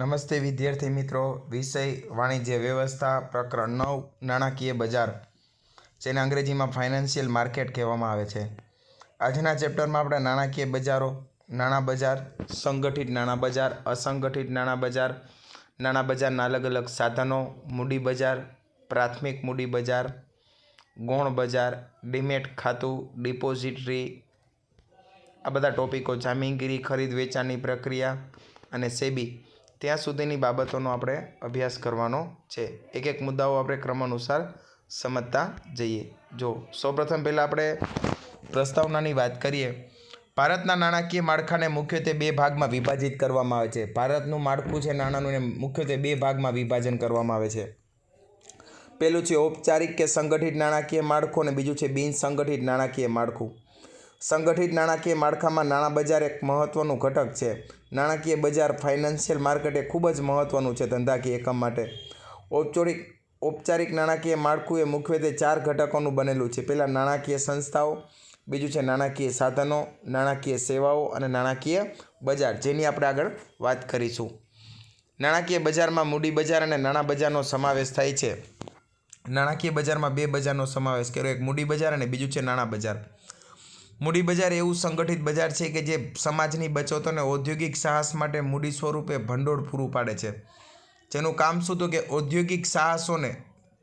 નમસ્તે વિદ્યાર્થી મિત્રો. વિષય વાણિજ્ય વ્યવસ્થા પ્રકરણ નવ, નાણાકીય બજાર, જેને અંગ્રેજીમાં ફાઇનાન્શિયલ માર્કેટ કહેવામાં આવે છે. આજના ચેપ્ટરમાં આપણે નાણાકીય બજારો, નાણાં બજાર, સંગઠિત નાણાં બજાર, અસંગઠિત નાણાં બજાર, નાણાં બજારના અલગ અલગ સાધનો, મૂડી બજાર, પ્રાથમિક મૂડી બજાર, ગૌણ બજાર, ડીમેટ ખાતું, ડિપોઝિટરી, આ બધા ટોપિકો જામીનગીરી, ખરીદ વેચાણની પ્રક્રિયા અને સેબી ત્યાં સુધીની બાબતોનો આપણે અભ્યાસ કરવાનો છે. એક એક મુદ્દાઓ આપણે ક્રમ અનુસાર સમજતા જઈએ. જો, સૌપ્રથમ પહેલાં આપણે પ્રસ્તાવનાની વાત કરીએ. ભારતના નાણાકીય માળખાને મુખ્યત્વે બે ભાગમાં વિભાજિત કરવામાં આવે છે. ભારતનું માળખું છે નાણાંનું એને મુખ્યત્વે બે ભાગમાં વિભાજન કરવામાં આવે છે. પહેલું છે ઔપચારિક કે સંગઠિત નાણાકીય માળખું અને બીજું છે બિન સંગઠિત નાણાકીય માળખું. સંગઠિત નાણાકીય માળખામાં નાણાં બજાર એક મહત્ત્વનું ઘટક છે. નાણાકીય બજાર ફાઇનાન્શિયલ માર્કેટ એ ખૂબ જ મહત્ત્વનું છે ધંધાકીય એકમ માટે. ઔપચારિક ઔપચારિક નાણાકીય માળખું એ મુખ્યત્વે ચાર ઘટકોનું બનેલું છે. પહેલાં નાણાકીય સંસ્થાઓ, બીજું છે નાણાકીય સાધનો, નાણાકીય સેવાઓ અને નાણાકીય બજાર, જેની આપણે આગળ વાત કરીશું. નાણાકીય બજારમાં મૂડી બજાર અને નાણાં બજારનો સમાવેશ થાય છે. નાણાકીય બજારમાં બે બજારનો સમાવેશ કર્યો, એક મૂડી બજાર અને બીજું છે નાણાં બજાર. મૂડી બજાર એવું સંગઠિત બજાર છે કે જે સમાજની બચતોને ઔદ્યોગિક સાહસ માટે મૂડી સ્વરૂપે ભંડોળ પૂરું પાડે છે. જેનું કામ શું તો કે ઔદ્યોગિક સાહસોને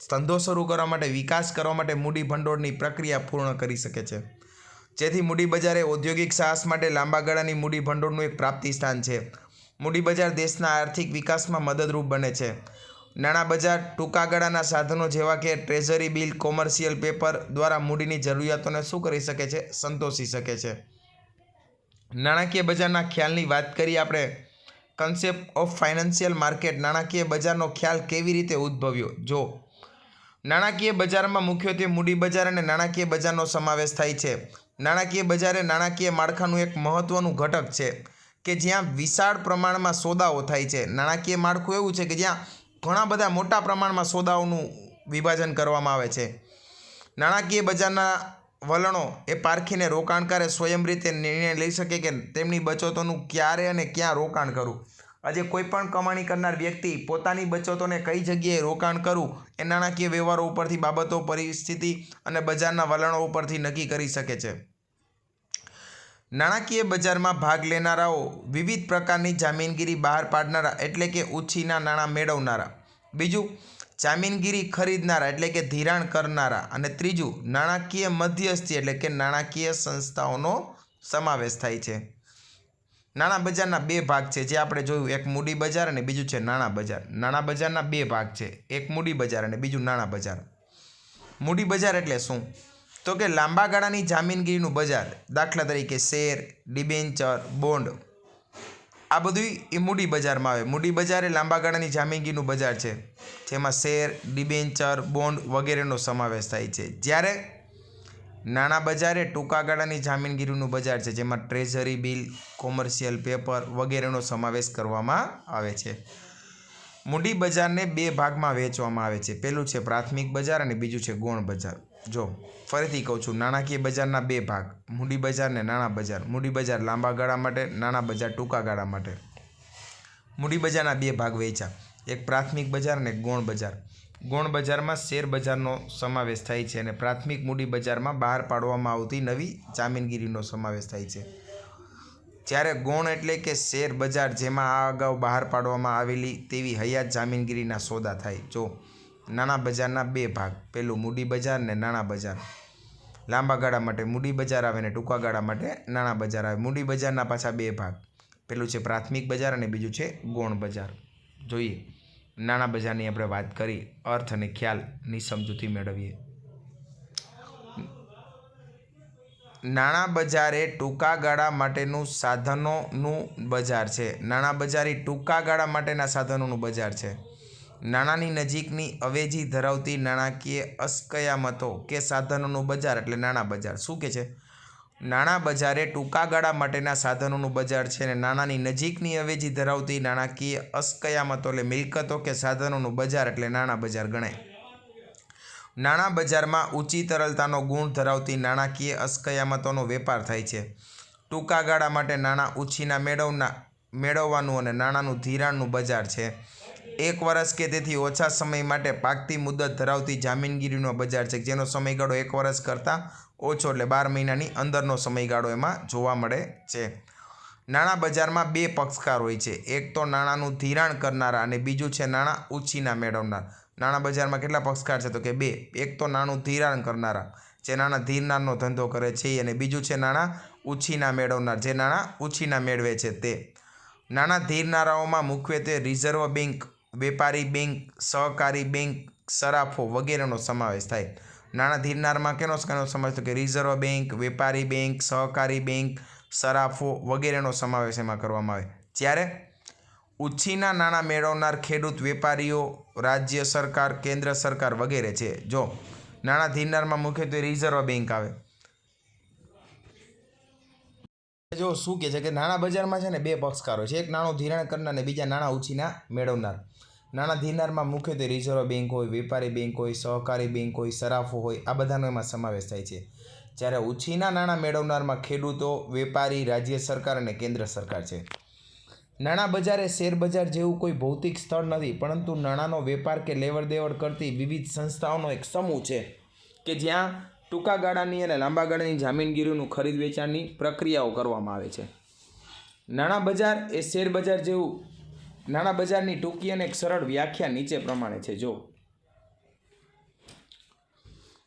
ધંધો શરૂ કરવા માટે, વિકાસ કરવા માટે મૂડી ભંડોળની પ્રક્રિયા પૂર્ણ કરી શકે છે. જેથી મૂડી બજાર એ ઔદ્યોગિક સાહસ માટે લાંબા ગાળાની મૂડી ભંડોળનું એક પ્રાપ્તિ સ્થાન છે. મૂડી બજાર દેશના આર્થિક વિકાસમાં મદદરૂપ બને છે. નાણાં બજાર ટૂંકા ગાળાના સાધનો જેવા કે ટ્રેઝરી બિલ, કોમર્શિયલ પેપર દ્વારા મૂડીની જરૂરિયાતોને શું કરી શકે છે? સંતોષી શકે છે. નાણાકીય બજારના ખ્યાલની વાત કરીએ આપણે. કન્સેપ્ટ ઓફ ફાઇનાન્શિયલ માર્કેટ નાણાકીય બજારનો ખ્યાલ કેવી રીતે ઉદ્ભવ્યો? જો, નાણાકીય બજારમાં મુખ્યત્વે મૂડી બજાર અને નાણાકીય બજારનો સમાવેશ થાય છે. નાણાકીય બજાર નાણાકીય માળખાનું એક મહત્ત્વનું ઘટક છે કે જ્યાં વિશાળ પ્રમાણમાં સોદાઓ થાય છે. નાણાકીય માળખું એવું છે કે જ્યાં ઘણા બધા મોટા પ્રમાણમાં સોદાઓનું વિભાજન કરવામાં આવે છે. નાણાકીય બજારના વલણો એ પારખીને રોકાણકારે સ્વયં રીતે નિર્ણય લઈ શકે કે તેમની બચતોનું ક્યારે અને ક્યાં રોકાણ કરવું? આજે કોઈપણ કમાણી કરનાર વ્યક્તિ પોતાની બચતોને કઈ જગ્યાએ રોકાણ કરવું એ નાણાકીય વ્યવહારો ઉપરથી બાબતો, પરિસ્થિતિ અને બજારના વલણો ઉપરથી નક્કી કરી શકે છે. નાણાકીય બજારમાં ભાગ લેનારાઓ વિવિધ પ્રકારની જામીનગીરી બહાર પાડનારા એટલે કે ઉછીના નાણાં મેળવનારા. બીજું, જામીનગીરી ખરીદનારા એટલે કે ધિરાણ કરનારા. અને ત્રીજું, નાણાકીય મધ્યસ્થી એટલે કે નાણાકીય સંસ્થાઓનો સમાવેશ થાય છે. નાણાં બજારના બે ભાગ છે, જે આપણે જોયું, એક મૂડી બજાર અને બીજું છે નાણાં બજાર. નાણાં બજારના બે ભાગ છે, એક મૂડી બજાર અને બીજું નાણાં બજાર. મૂડી બજાર એટલે શું? તો કે લાંબા ગાળાની જામીનગીરીનું બજાર, દાખલા તરીકે શેર, ડિબેન્ચર, બોન્ડ. આ બધું એ મૂડી બજારમાં આવે. મૂડી બજાર એ લાંબા ગાળાની જામીનગીરીનું બજાર છે. જેમાં શેર, ડિબેન્ચર, બોન્ડ વગેરેનો સમાવેશ થાય છે. જ્યારે નાણાં બજાર એ ટૂંકા ગાળાની જામીનગીરીનું બજાર છે, જેમાં ટ્રેઝરી બિલ, કોમર્શિયલ પેપર વગેરેનો સમાવેશ કરવામાં આવે છે. મૂડી બજારને બે ભાગમાં વહેંચવામાં આવે છે. પહેલું છે પ્રાથમિક બજાર અને બીજું છે ગૌણ બજાર. જો, ફરીથી કહું છું, નાણાકીય બજારના બે ભાગ, મૂડી બજાર ને નાણાં બજાર. મૂડી બજાર લાંબા ગાળા માટે, નાણાં બજાર ટૂંકા ગાળા માટે. મૂડી બજારના બે ભાગ વહેંચ્યા. એક પ્રાથમિક બજાર અને ગૌણ બજાર. ગૌણ બજારમાં શેર બજારનો સમાવેશ થાય છે અને પ્રાથમિક મૂડી બજારમાં બહાર પાડવામાં આવતી નવી જામીનગીરીનો સમાવેશ થાય છે. જ્યારે ગૌણ એટલે કે શેર બજાર જેમાં આ અગાઉ બહાર પાડવામાં આવેલી તેવી હયાત જામીનગીરીના સોદા થાય. જો નાણાં બજારના બે ભાગ પહેલું મૂડી બજાર ને નાણાં બજાર. લાંબા ગાળા માટે મૂડી બજાર આવે ને ટૂંકા ગાળા માટે નાણાં બજાર આવે. મૂડી બજારના પાછા બે ભાગ. પહેલું છે પ્રાથમિક બજાર અને બીજું છે ગૌણ બજાર. જોઈએ, નાણાં બજારની આપણે વાત કરી, અર્થ અને ખ્યાલની સમજૂતી મેળવીએ. નાણાં બજાર એ ટૂંકા ગાળા માટેનું સાધનોનું બજાર છે. નાણાં બજાર એ ટૂંકા ગાળા માટેના સાધનોનું બજાર છે. નાણાંની નજીકની અવેજી ધરાવતી નાણાકીય અસ્કયામતો કે સાધનોનું બજાર એટલે નાણાં બજાર શું કે છે? નાણાં બજાર એ ટૂંકા ગાળા માટેના સાધનોનું બજાર છે અને નાણાંની નજીકની અવેજી ધરાવતી નાણાકીય અસ્કયામતો એટલે મિલકતો કે સાધનોનું બજાર એટલે નાણાં બજાર ગણાય. નાણાં બજારમાં ઊંચી તરલતાનો ગુણ ધરાવતી નાણાકીય અસ્કયામતોનો વેપાર થાય છે. ટૂંકા ગાળા માટે નાણાં ઉછીના મેળવના, મેળવવાનું અને નાણાંનું ધિરાણનું બજાર છે. એક વર્ષ કે તેથી ઓછા સમય માટે પાકતી મુદત ધરાવતી જામીનગીરીનો બજાર છે, જેનો સમયગાળો એક વર્ષ કરતાં ઓછો એટલે બાર મહિનાની અંદરનો સમયગાળો એમાં જોવા મળે છે. નાણાં બજારમાં બે પક્ષકાર હોય છે, એક તો નાણાંનું ધિરાણ કરનારા અને બીજું છે નાણાં ઉછીના મેળવનાર. નાણાં બજારમાં કેટલા પક્ષકાર છે? તો કે બે. એક તો નાણું ધિરાણ કરનારા, જે નાણાં ધીરનારનો ધંધો કરે છે અને બીજું છે નાણાં ઉછીના મેળવનાર, જે નાણાં ઉછીના મેળવે છે તે. નાણાં ધીરનારાઓમાં મુખ્યત્વે રિઝર્વ બેંક, વેપારી બેંક, સહકારી બેંક, સરાફો વગેરેનો સમાવેશ થાય. નાણાં ધીરનારમાં કેનો કેનો સમાવેશ? તો કે રિઝર્વ બેંક, વેપારી બેંક, સહકારી બેંક, સરાફો વગેરેનો સમાવેશ એમાં કરવામાં આવે. જ્યારે ઉછીના નાણાં મેળવનાર ખેડૂત વેપારીઓ, રાજ્ય સરકાર, કેન્દ્ર સરકાર વગેરે છે. જો, નાણાં ધીરનારમાં મુખ્યત્વે રિઝર્વ બેંક આવે. જો, શું કહે છે કે નાણાં બજારમાં છે ને બે પક્ષકારો છે. એક નાણું ધિરાણ કરનાર અને બીજા નાણાં ઉછીના મેળવનાર. નાણાં ધિરાણમાં મુખ્યત્વે રિઝર્વ બેંક હોય, વેપારી બેંક હોય, સહકારી બેંક હોય, સરાફો હોય, આ બધાનો એમાં સમાવેશ થાય છે. જ્યારે ઉછીના નાણાં મેળવનારમાં ખેડૂતો, વેપારી, રાજ્ય સરકાર અને કેન્દ્ર સરકાર છે. નાણાં બજાર એ શેર બજાર જેવું કોઈ ભૌતિક સ્થળ નથી, પરંતુ નાણાંનો વેપાર કે લેવડ દેવડ કરતી વિવિધ સંસ્થાઓનો એક સમૂહ છે કે જ્યાં ટૂંકા ગાળાની અને લાંબા ગાળાની જામીનગીરીનું ખરીદ વેચાણની પ્રક્રિયાઓ કરવામાં આવે છે. નાણાં બજાર એ શેર બજાર જેવું, નાણાં બજારની ટૂંકી અને એક સરળ વ્યાખ્યા નીચે પ્રમાણે છે. જો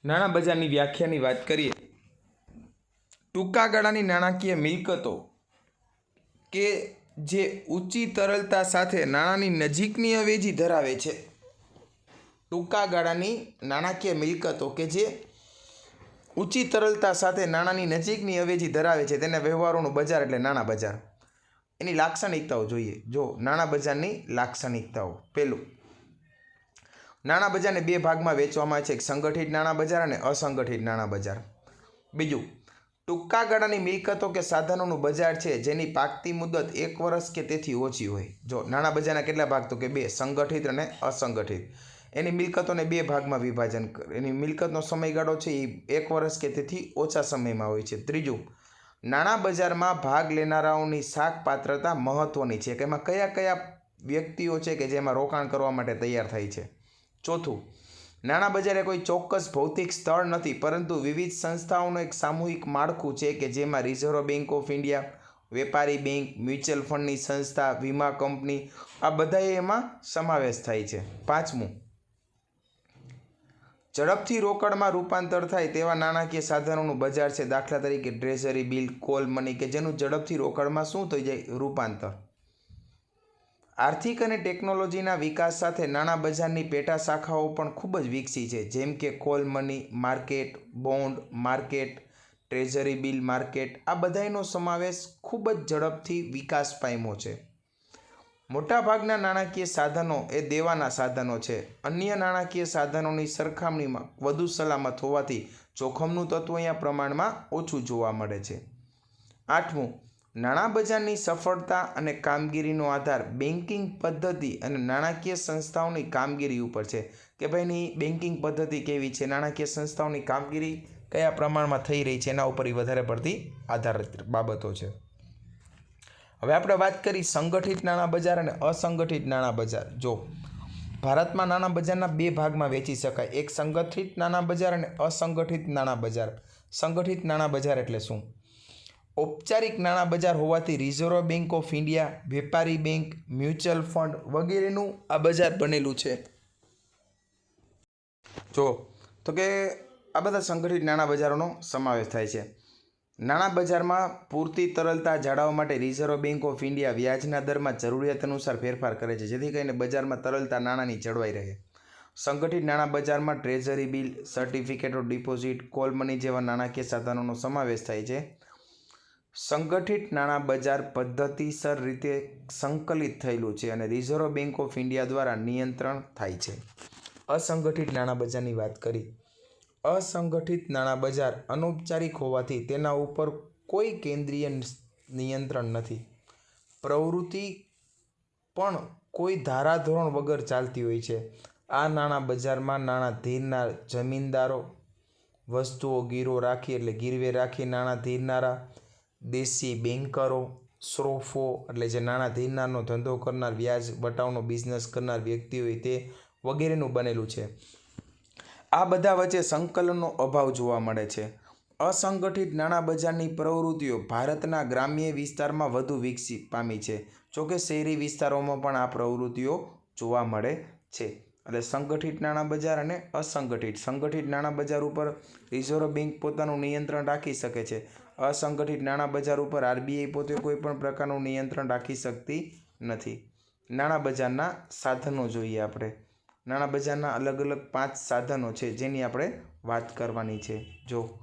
નાણાં બજારની વ્યાખ્યાની વાત કરીએ, ટૂંકા ગાળાની નાણાકીય મિલકતો કે જે ઊંચી તરલતા સાથે નાણાંની નજીકની અવેજી ધરાવે છે. ટૂંકા ગાળાની નાણાકીય મિલકતો કે જે ઊંચી તરલતા સાથે નાણાંની નજીકની અવેજી ધરાવે છે, તેને વ્યવહારોનું બજાર એટલે નાણાં બજાર. એની લાક્ષણિકતાઓ જોઈએ. જો નાણાં બજારની લાક્ષણિકતાઓ. પહેલું, નાણાં બજારને બે ભાગમાં વેચવામાં આવે છે. એક સંગઠિત નાણાં બજાર અને અસંગઠિત નાણાં બજાર. બીજું ટૂંકા ગાળાની મિલકતો કે સાધનોનું બજાર છે, જેની પાકતી મુદત એક વર્ષ કે તેથી ઓછી હોય. જો નાણાં બજારના કેટલા ભાગ? તો કે બે, સંગઠિત અને અસંગઠિત. એની મિલકતોને બે ભાગમાં વિભાજન એની મિલકતનો સમયગાળો છે એ એક વર્ષ કે તેથી ઓછા સમયમાં હોય છે. ત્રીજું, નાણાં બજારમાં ભાગ લેનારાઓની શાક પાત્રતા મહત્ત્વની છે, કે એમાં કયા કયા વ્યક્તિઓ છે કે જેમાં રોકાણ કરવા માટે તૈયાર થાય છે? ચોથું નાણાં બજાર કોઈ ચોક્કસ ભૌતિક સ્થળ નથી, પરંતુ વિવિધ સંસ્થાઓનું એક સામૂહિક માળખું છે કે જેમાં રિઝર્વ બેંક ઓફ ઇન્ડિયા વેપારી બેંક, મ્યુચ્યુઅલ ફંડની સંસ્થા, વીમા કંપની, આ બધાએ એમાં સમાવેશ થાય છે. પાંચમું. ઝડપથી રોકડમાં રૂપાંતર થાય તેવા નાણાકીય સાધનોનું બજાર છે. દાખલા તરીકે ટ્રેઝરી બિલ કોલ મની કે જેનું ઝડપથી રોકડમાં શું થઈ જાય? રૂપાંતર. આર્થિક અને ટેકનોલોજીના વિકાસ સાથે નાણાં બજારની પેટા શાખાઓ પણ ખૂબ જ વિકસી છે. જેમ કે call money market, bond market, treasury bill market આ બધાનો સમાવેશ ખૂબ જ ઝડપથી વિકાસ પામ્યો છે. મોટાભાગના નાણાકીય સાધનો એ દેવાના સાધનો છે. અન્ય નાણાકીય સાધનોની સરખામણીમાં વધુ સલામત હોવાથી જોખમનું તત્વ અહીંયા પ્રમાણમાં ઓછું જોવા મળે છે. આઠમું નાણાં બજારની સફળતા અને કામગીરીનો આધાર બેન્કિંગ પદ્ધતિ અને નાણાકીય સંસ્થાઓની કામગીરી ઉપર છે. કે ભાઈની બેન્કિંગ પદ્ધતિ કેવી છે? નાણાકીય સંસ્થાઓની કામગીરી કયા પ્રમાણમાં થઈ રહી છે? એના ઉપર એ વધારે પડતી આધારિત બાબતો છે. હવે આપણે વાત કરી સંગઠિત નાણાં બજાર અને અસંગઠિત નાણાં બજાર જો, ભારતમાં નાણાં બજારના બે ભાગમાં વેચી શકાય. એક સંગઠિત નાણાં બજાર અને અસંગઠિત નાણાં બજાર સંગઠિત નાણાં બજાર એટલે શું? ઔપચારિક નાણાં બજાર હોવાથી રિઝર્વ બેંક ઓફ ઇન્ડિયા વેપારી બેંક, મ્યુચ્યુઅલ ફંડ વગેરેનું આ બજાર બનેલું છે. જો, તો કે આ બધા સંગઠિત નાણાં બજારોનો સમાવેશ થાય છે. નાણાં બજારમાં પૂરતી તરલતા જાળવવા માટે રિઝર્વ બેંક ઓફ ઇન્ડિયા વ્યાજના દરમાં જરૂરિયાત અનુસાર ફેરફાર કરે છે, જેથી કરીને બજારમાં તરલતા નાણાંની જળવાઈ રહે. સંગઠિત નાણાં બજારમાં treasury bill certificate of deposit call money જેવા નાણાકીય સાધનોનો સમાવેશ થાય છે. સંગઠિત નાણાં બજાર પદ્ધતિસર રીતે સંકલિત થયેલું છે અને રિઝર્વ બેંક ઓફ ઇન્ડિયા દ્વારા નિયંત્રણ થાય છે. અસંગઠિત નાણાં બજારની વાત કરી. અસંગઠિત નાણાં બજાર અનૌપચારિક હોવાથી તેના ઉપર કોઈ કેન્દ્રીય નિયંત્રણ નથી. પ્રવૃત્તિ પણ કોઈ ધારાધોરણ વગર ચાલતી હોય છે. આ નાણાં બજારમાં નાણાં ધીરનાર જમીનદારો, વસ્તુઓ ગીરો રાખી એટલે ગીરવે રાખી નાણાં ધીરનારા દેશી બેન્કરો સ્રોફો એટલે જે નાણાં ધીરનારનો ધંધો કરનાર, વ્યાજ વટાવનો બિઝનેસ કરનાર વ્યક્તિ હોય તે વગેરેનું બનેલું છે. આ બધા વચ્ચે સંકલનનો અભાવ જોવા મળે છે. અસંગઠિત નાણાં બજારની પ્રવૃત્તિઓ ભારતના ગ્રામ્ય વિસ્તારમાં વધુ વિકસી પામી છે. જોકે શહેરી વિસ્તારોમાં પણ આ પ્રવૃત્તિઓ જોવા મળે છે. એટલે સંગઠિત નાણાં બજાર અને અસંગઠિત. સંગઠિત નાણાં બજાર ઉપર રિઝર્વ બેંક પોતાનું નિયંત્રણ રાખી શકે છે. અસંગઠિત નાણાં બજાર ઉપર આરબીઆઈ પોતે કોઈ પણ પ્રકારનું નિયંત્રણ રાખી શકતી નથી. નાણાં બજારના સાધનો જોઈએ આપણે. નાણાં બજારના અલગ અલગ પાંચ સાધનો છે જેની આપણે વાત કરવાની છે. જો,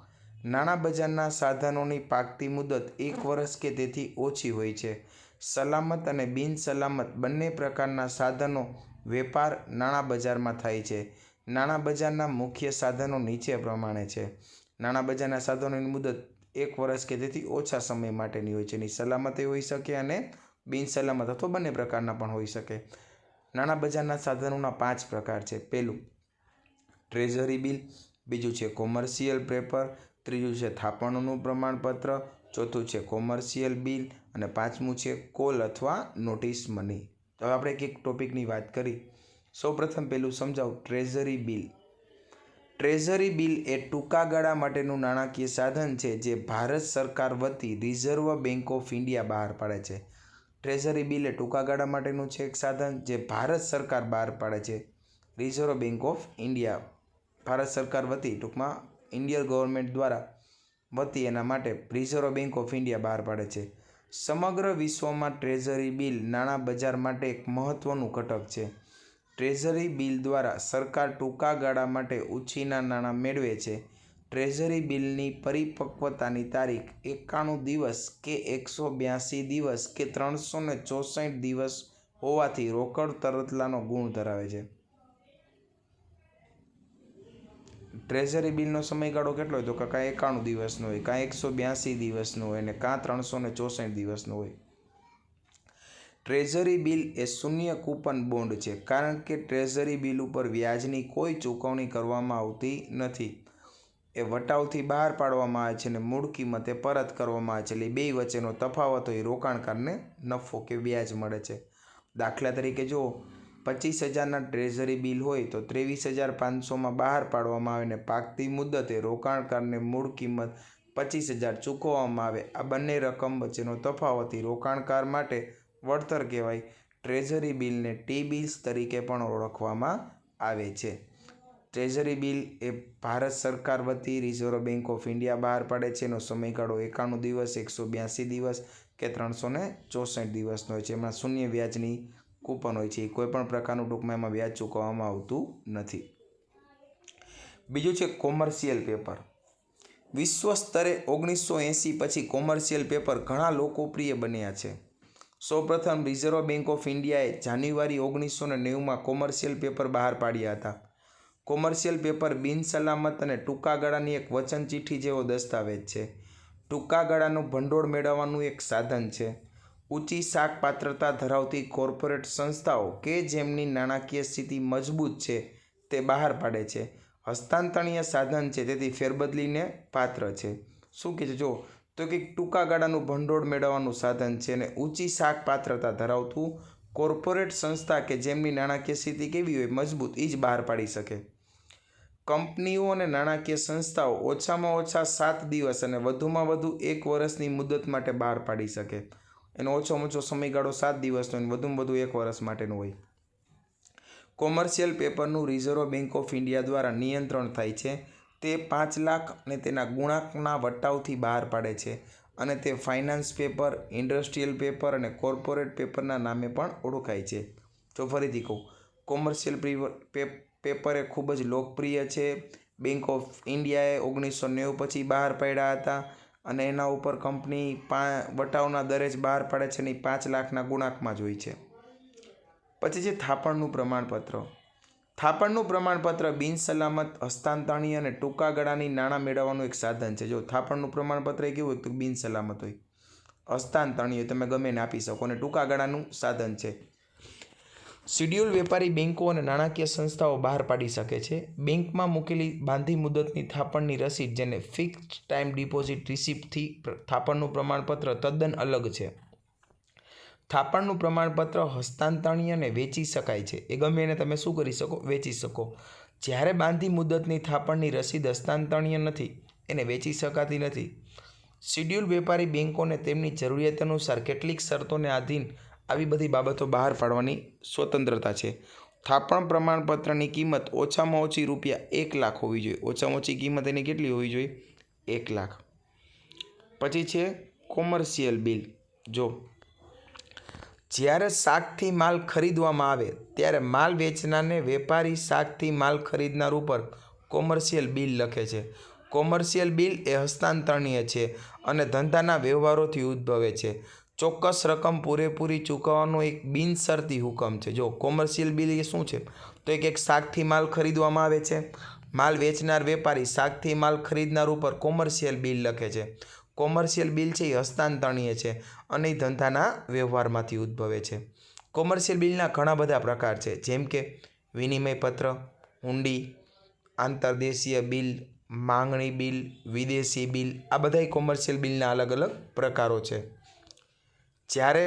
નાણાં બજારના સાધનોની પાકતી મુદત એક વર્ષ કે તેથી ઓછી હોય છે. સલામત અને બિન સલામત બંને પ્રકારના સાધનો વેપાર નાણાં બજારમાં થાય છે. નાણાં બજારના મુખ્ય સાધનો નીચે પ્રમાણે છે. નાણાં બજારના સાધનોની મુદત એક વર્ષ કે તેથી ઓછા સમય માટેની હોય છે. એની સલામતી હોઈ શકે અને બિનસલામત અથવા બંને પ્રકારના પણ હોઈ શકે. નાણાં બજારના સાધનોના પાંચ પ્રકાર છે. પહેલું, ટ્રેઝરી બિલ. બીજું છે, કોમર્શિયલ પેપર. ત્રીજું છે, થાપણનું પ્રમાણપત્ર. ચોથું છે, કોમર્શિયલ બિલ. અને પાંચમું છે, કોલ અથવા નોટિસ મની. હવે આપણે એક એક ટોપિકની વાત કરી. સૌપ્રથમ પહેલું સમજાવું. Treasury bill. ટ્રેઝરી બિલ એ ટૂંકા ગાળા માટેનું નાણાકીય સાધન છે જે ભારત સરકાર વતી રિઝર્વ બેંક ઓફ ઇન્ડિયા બહાર પાડે છે. ટ્રેઝરી બિલ એ ટૂંકા ગાળા માટેનું છે એક સાધન જે ભારત સરકાર બહાર પાડે છે. Reserve bank of India Bharat સરકાર વતી ટૂંકમાં ઇન્ડિયન ગવર્મેન્ટ દ્વારા વતી એના માટે રિઝર્વ બેંક ઓફ ઇન્ડિયા બહાર પાડે છે. સમગ્ર વિશ્વમાં ટ્રેઝરી બિલ નાણાં બજાર માટે એક મહત્ત્વનું ઘટક છે. ટ્રેઝરી બિલ દ્વારા સરકાર ટૂંકા ગાળા માટે ઉછીના નાણાં મેળવે છે. ટ્રેઝરી બિલની પરિપક્વતાની તારીખ એકાણું દિવસ કે એકસો બ્યાસી દિવસ કે ત્રણસો ને ચોસઠ દિવસ હોવાથી રોકડ તરતલાનો ગુણ ધરાવે છે. ટ્રેઝરી બિલનો સમયગાળો કેટલો હોય? તો કે એકાણું દિવસનો હોય, કાં એકસો બ્યાસી દિવસનો હોય ને કાં ત્રણસો ને ચોસઠ દિવસનો હોય. ટ્રેઝરી બિલ એ શૂન્ય કૂપન બોન્ડ છે કારણ કે ટ્રેઝરી બિલ ઉપર વ્યાજની કોઈ ચૂકવણી કરવામાં આવતી નથી. એ વટાવથી બહાર પાડવામાં આવે છે અને મૂળ કિંમતે પરત કરવામાં આવે છે. એટલે બે વચ્ચેનો તફાવત હોય રોકાણકારને નફો કે વ્યાજ મળે છે. દાખલા તરીકે જો પચીસ હજારના ટ્રેઝરી બિલ હોય તો ત્રેવીસ હજાર પાંચસોમાં બહાર પાડવામાં આવે ને પાકતી મુદતે રોકાણકારને મૂળ કિંમત પચીસ હજાર ચૂકવવામાં આવે. આ બંને રકમ વચ્ચેનો તફાવત રોકાણકાર માટે વળતર કહેવાય. ટ્રેઝરી બિલને ટી બિલ્સ તરીકે પણ ઓળખવામાં આવે છે. ટ્રેઝરી બિલ એ ભારત સરકાર વતી રિઝર્વ બેંક ઓફ ઇન્ડિયા બહાર પાડે છે. એનો સમયગાળો એકાણું દિવસ, એકસો બ્યાસી દિવસ કે ત્રણસો ને ચોસઠ દિવસનો હોય છે. એમાં શૂન્ય વ્યાજની કૂપન હોય છે. કોઈપણ પ્રકારનું ટૂંકમાં એમાં વ્યાજ ચૂકવવામાં આવતું નથી. બીજું છે કોમર્શિયલ પેપર વિશ્વ સ્તરે ઓગણીસો એંસી પછી કોમર્શિયલ પેપર ઘણા લોકપ્રિય બન્યા છે. સૌપ્રથમ રિઝર્વ બેંક ઓફ ઇન્ડિયાએ જાન્યુઆરી ઓગણીસો ને નેવુંમાં કોમર્શિયલ પેપર બહાર પાડ્યા હતા. કોમર્શિયલ પેપર બિનસલામત અને ટૂંકા ગાળાની એક વચન ચિઠ્ઠી જેવો દસ્તાવેજ છે. ટૂંકા ગાળાનું ભંડોળ મેળવવાનું એક સાધન છે. ઊંચી શાક પાત્રતા ધરાવતી કોર્પોરેટ સંસ્થાઓ કે જેમની નાણાકીય સ્થિતિ મજબૂત છે તે બહાર પાડે છે. હસ્તાંતરણીય સાધન છે, તેથી ફેરબદલીને પાત્ર છે. શું કહે છે? જો તો કે ટૂંકા ગાળાનું ભંડોળ મેળવવાનું સાધન છે અને ઊંચી શાક પાત્રતા ધરાવતું કોર્પોરેટ સંસ્થા કે જેમની નાણાકીય સ્થિતિ કેવી હોય મજબૂત એ જ બહાર પાડી શકે. કંપનીઓ અને નાણાકીય સંસ્થાઓ ઓછામાં ઓછા સાત દિવસ અને વધુમાં વધુ એક વર્ષની મુદત માટે બહાર પાડી શકે. એનો ઓછામાં ઓછો સમયગાળો સાત દિવસનો અને વધુમાં વધુ એક વર્ષ માટેનું હોય. કોમર્શિયલ પેપરનું રિઝર્વ બેંક ઓફ ઇન્ડિયા દ્વારા નિયંત્રણ થાય છે. તે પાંચ લાખ અને તેના ગુણાંકના વટાવથી બહાર પાડે છે અને તે ફાઇનાન્સ પેપર, ઇન્ડસ્ટ્રીયલ પેપર અને કોર્પોરેટ પેપરના નામે પણ ઓળખાય છે. તો ફરીથી કહું, કોમર્શિયલ પેપર એ ખૂબ જ લોકપ્રિય છે. બેંક ઓફ ઇન્ડિયાએ ઓગણીસો નેવું પછી બહાર પાડ્યા હતા અને એના ઉપર કંપની પા, વટાવના દરે જ બહાર પાડે છે અને પાંચ લાખના ગુણાંકમાં જ હોય છે. પછી છે થાપણનું પ્રમાણપત્ર. થાપણનું પ્રમાણપત્ર બિનસલામત હસ્તાંતરણી અને ટૂંકા ગાળાની નાણાં મેળવવાનું એક સાધન છે. જો થાપણનું પ્રમાણપત્ર એ કેવું હોય તો બિનસલામત હોય. હસ્તાંતરણીય તમે ગમે ને આપી શકો. અને ટૂંકા ગાળાનું સાધન છે. શિડ્યુલ વેપારી બેન્કો અને નાણાકીય સંસ્થાઓ બહાર પાડી શકે છે. બેંકમાં મૂકેલી બાંધી મુદતની થાપણની રસીદ, જેને ફિક્સ ટાઈમ ડિપોઝિટ રિસિપ્ટથી થાપણનું પ્રમાણપત્ર તદ્દન અલગ છે. થાપણનું પ્રમાણપત્ર હસ્તાંતરણીયને વેચી શકાય છે. એ ગમે એને તમે શું કરી શકો? વેચી શકો. જ્યારે બાંધી મુદતની થાપણની રસીદ હસ્તાંતરણીય નથી, એને વેચી શકાતી નથી. શિડ્યુલ વેપારી બેન્કોને તેમની જરૂરિયાત અનુસાર કેટલીક શરતોને આધીન આવી બધી બાબતો બહાર પાડવાની સ્વતંત્રતા છે. થાપણ પ્રમાણપત્રની કિંમત ઓછામાં ઓછી રૂપિયા એક લાખ હોવી જોઈએ. ઓછામાં ઓછી કિંમત એની કેટલી હોવી જોઈએ? એક લાખ. પછી છે કોમર્શિયલ બિલ. જો જ્યારે શાકથી માલ ખરીદવામાં આવે, ત્યારે માલ વેચનારને વેપારી શાકથી માલ ખરીદનાર ઉપર કોમર્શિયલ બિલ લખે છે. કોમર્શિયલ બિલ એ હસ્તાંતરણીય છે અને ધંધાના વ્યવહારોથી ઉદ્ભવે છે. ચોક્કસ રકમ પૂરેપૂરી ચૂકવવાનો એક બિનશરતી હુકમ છે. જો કોમર્શિયલ બિલ એ શું છે? તો એક એક શાકથી માલ ખરીદવામાં આવે છે. માલ વેચનાર વેપારી શાકથી માલ ખરીદનાર ઉપર કોમર્શિયલ બિલ લખે છે. કોમર્શિયલ બિલ છે એ હસ્તાંતરણીય છે અને એ ધંધાના વ્યવહારમાંથી ઉદ્ભવે છે. કોમર્શિયલ બિલના ઘણા બધા પ્રકાર છે. જેમ કે વિનિમય પત્ર હુંડી આંતરદેશીય બિલ, માંગણી બિલ, વિદેશી બિલ, આ બધાય કોમર્શિયલ બિલના અલગ અલગ પ્રકારો છે. જ્યારે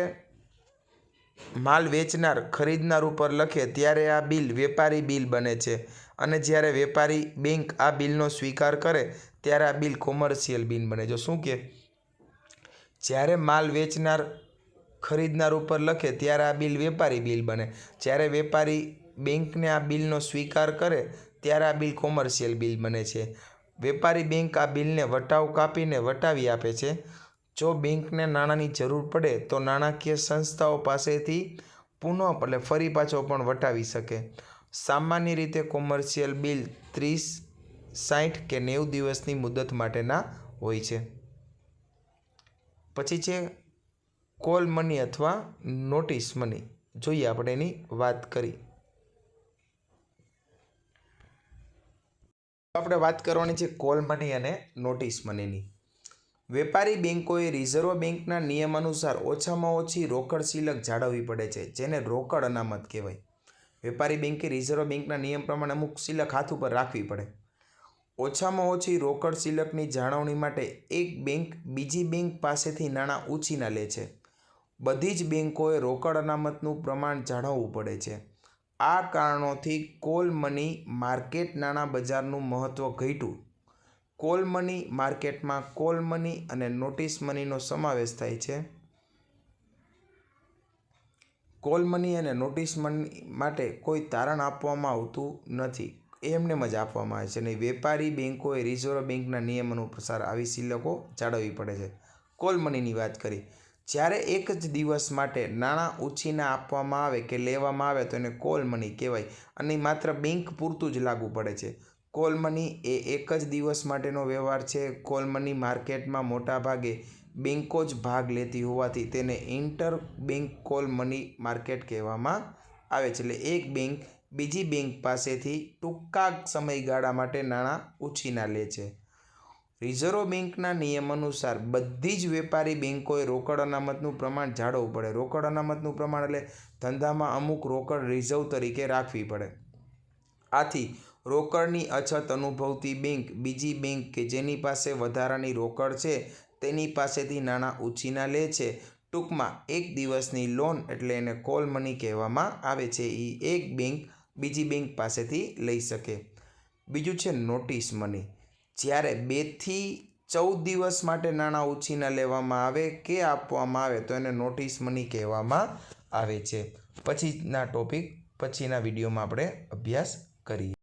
માલ વેચનાર ખરીદનાર ઉપર લખે ત્યારે આ બિલ વેપારી બિલ બને છે અને જ્યારે વેપારી બેંક આ બિલનો સ્વીકાર કરે ત્યારે આ બિલ કોમર્શિયલ બિલ બને. જો શું કે, જ્યારે માલ વેચનાર ખરીદનાર ઉપર લખે, ત્યારે આ બિલ વેપારી બિલ બને. જ્યારે વેપારી બેંકને આ બિલનો સ્વીકાર કરે, ત્યારે આ બિલ કોમર્શિયલ બિલ બને છે. વેપારી બેંક આ બિલને વટાવ કાપીને વટાવી આપે છે. જો બેંકને નાણાંની જરૂર પડે, તો નાણાકીય સંસ્થાઓ પાસેથી પુનઃ એટલે ફરી પાછો પણ વટાવી શકે. સામાન્ય રીતે કોમર્શિયલ બિલ ત્રીસ સાઠ કે નેવું દિવસની મુદત માટેના હોય છે. પછી છે કોલ મની અથવા નોટિસ મની. જોઈએ આપણે એની વાત કરી. આપણે વાત કરવાની છે કોલ મની અને નોટિસ મનીની. વેપારી બેન્કોએ રિઝર્વ બેન્કના નિયમ અનુસાર ઓછામાં ઓછી રોકડ સિલક જાળવવી પડે છે, જેને રોકડ અનામત કહેવાય. વેપારી બેન્કે રિઝર્વ બેન્કના નિયમ પ્રમાણે અમુક સિલક હાથ ઉપર રાખવી પડે. ઓછામાં ઓછી રોકડ સિલકની જાળવણી માટે એક બેંક બીજી બેંક પાસેથી નાણાં ઉછીના લે છે. બધી જ બેંકોએ રોકડ અનામતનું પ્રમાણ જાળવવું પડે છે. આ કારણોથી કોલ મની માર્કેટ નાણાં બજારનું મહત્ત્વ ઘટ્યું. કોલ મની માર્કેટમાં કોલ મની અને નોટિસ મનીનો સમાવેશ થાય છે. કોલ મની અને નોટિસ મની માટે કોઈ તારણ આપવામાં આવતું નથી. એમનેમ જ આપવામાં આવે છે અને વેપારી બેન્કોએ રિઝર્વ બેન્કના નિયમ અનુસાર આવી સિલકો જાળવવી પડે છે. કોલ મનીની વાત કરી. જ્યારે એક જ દિવસ માટે નાણાં ઉછીના આપવામાં આવે કે લેવામાં આવે તો એને કોલ મની કહેવાય અને માત્ર બેંક પૂરતું જ લાગુ પડે છે. કોલ મની એ એક જ દિવસ માટેનો વ્યવહાર છે. કોલ મની માર્કેટમાં મોટા ભાગે બેન્કો જ ભાગ લેતી હોવાથી તેને inter bank call money market કહેવામાં આવે છે. એટલે એક બેંક બીજી બેંક પાસેથી ટૂંકા સમયગાળા માટે નાણાં ઉછીના લે છે. રિઝર્વ બેંકના નિયમ અનુસાર બધી જ વેપારી બેંકોએ રોકડ અનામતનું પ્રમાણ જાળવવું પડે. રોકડ અનામતનું પ્રમાણ એટલે ધંધામાં અમુક રોકડ રિઝર્વ તરીકે રાખવી પડે. આથી રોકડની અછત અનુભવતી બેંક બીજી બેંક કે જેની પાસે વધારાની રોકડ છે, તેની પાસેથી નાણાં ઉછીના લે છે. ટૂંકમાં એક દિવસની લોન એટલે એને કોલ મની કહેવામાં આવે છે. એ એક બેંક બીજી બેંક પાસેથી લઈ શકે. બીજું છે નોટિસ મની જ્યારે બેથી ચૌદ દિવસ માટે નાણાં ઉછીના લેવામાં આવે કે આપવામાં આવે તો એને નોટિસ મની કહેવામાં આવે છે. પછીના ટોપિક પછીના વિડીયોમાં આપણે અભ્યાસ કરીએ.